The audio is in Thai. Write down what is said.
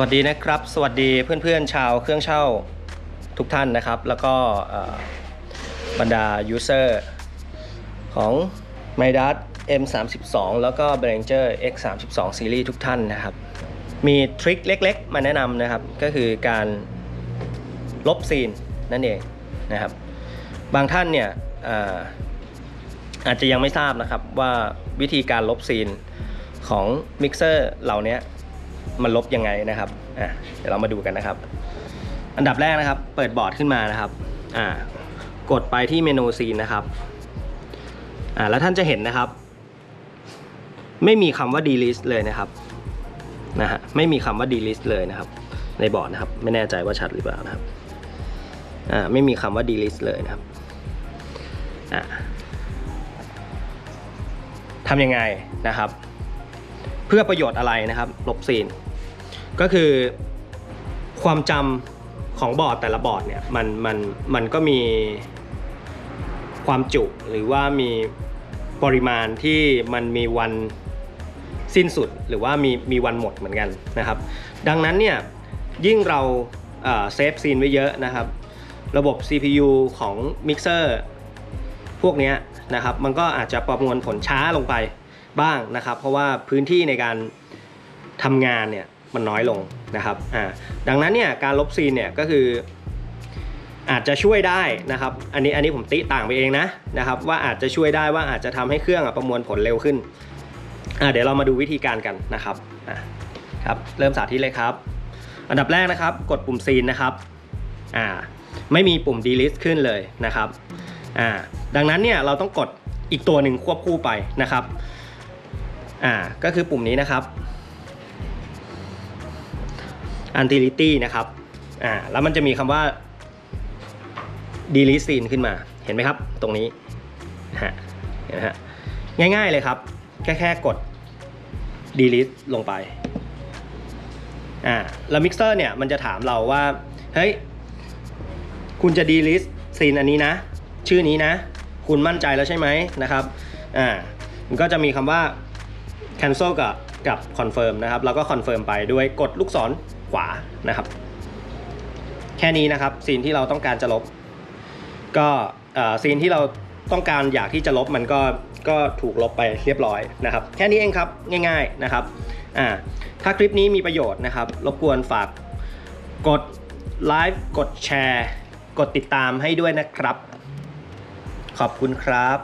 วัสดีนะครับ สวัสดีเพื่อนๆชาวเครื่องเช่าทุกท่านนะครับ แล้วก็บรรดา user ของ m y d a t M32 แล้วก็ b r a n g e r X32 Series ทุกท่านนะครับ มีทริคเล็กๆ มาแนะนำนะครับ ก็คือการลบซีนนั่นเองนะครับ บางท่านเนี่ยอ่ออาจจะยังไม่ทราบนะครับว่าวิธีการลบซีนของมิกเซอร์เหล่านี้ มันลบยังไงนะครับอะเดี๋ยวเรามาดูกันนะครับ อันดับแรกนะครับ เปิดบอร์ดขึ้นมานะครับอ่ากดไปที่เมนูซีนนะครับอ่าแล้วท่านจะเห็นนะครับ ไม่มีคำว่า delete เลยนะครับนะฮะไม่มีคำว่า delete เลยนะครับ ในบอร์ดนะครับ ไม่แน่ใจว่าชัดหรือเปล่านะครับอ่าไม่มีคำว่า delete เลยนะครับอ่าทำยังไงนะครับ เพื่อประโยชน์อะไรนะครับ ลบซีน ก็คือความจำของบอร์ดแต่ละบอร์ดเนี่ยมันมันมันก็มีความจุหรือว่ามีปริมาณที่มันมีวันสิ้นสุดหรือว่ามีมีวันหมดเหมือนกันนะครับ ดังนั้นเนี่ยยิ่งเราเซฟซีนไว้เยอะนะครับ ระบบ CPU ของมิกเซอร์พวกนี้นะครับ มันก็อาจจะประมวลผลช้าลงไปบ้างนะครับ เพราะว่าพื้นที่ในการทำงานเนี่ย มันน้อยลงนะครับอ่าดังนั้นเนี่ยการลบซีนเนี่ยก็คืออาจจะช่วยได้นะครับ อันนี้อันนี้ผมติต่างไปเองนะนะครับว่าอาจจะช่วยได้ว่าอาจจะทำให้เครื่องอประมวลผลเร็วขึ้นอ่าเดี๋ยวเรามาดูวิธีการกันนะครับอ่าครับเริ่มสาธิตเลยครับ อันดับแรกนะครับ กดปุ่มซีนนะครับอ่าไม่มีปุ่ม delete ขึ้นเลยนะครับอ่าดังนั้นเนี่ยเราต้องกดอีกตัวหนึ่งควบคู่ไปนะครับอ่าก็คือปุ่มนี้นะครับ Utility นะครับอ่าแล้วมันจะมีคำว่า delete scene ขึ้นมาเห็นไหมครับ ตรงนี้ฮะเห็นไหมฮะง่ายๆเลยครับ แค่แค่กด delete ลงไปอ่าแล้ว mixer เนี่ยมันจะถามเราว่า เฮ้ย คุณจะ delete scene อันนี้นะ ชื่อนี้นะ คุณมั่นใจแล้วใช่ไหมนะครับอ่ามันก็จะมีคำว่า cancel กับ กับ confirm นะครับแล้วก็ confirm ไปด้วยกดลูกศรขวานะครับ แค่นี้นะครับซีนที่เราต้องการจะลบ ก็ซีนที่เราต้องการอยากที่จะลบมันก็ก็ถูกลบไปเรียบร้อยนะครับ แค่นี้เองครับง่าย ๆนะครับอ่าถ้าคลิปนี้มีประโยชน์นะครับ รบกวนฝากกดไลฟ์กดแชร์ กดติดตามให้ด้วยนะครับ ขอบคุณครับ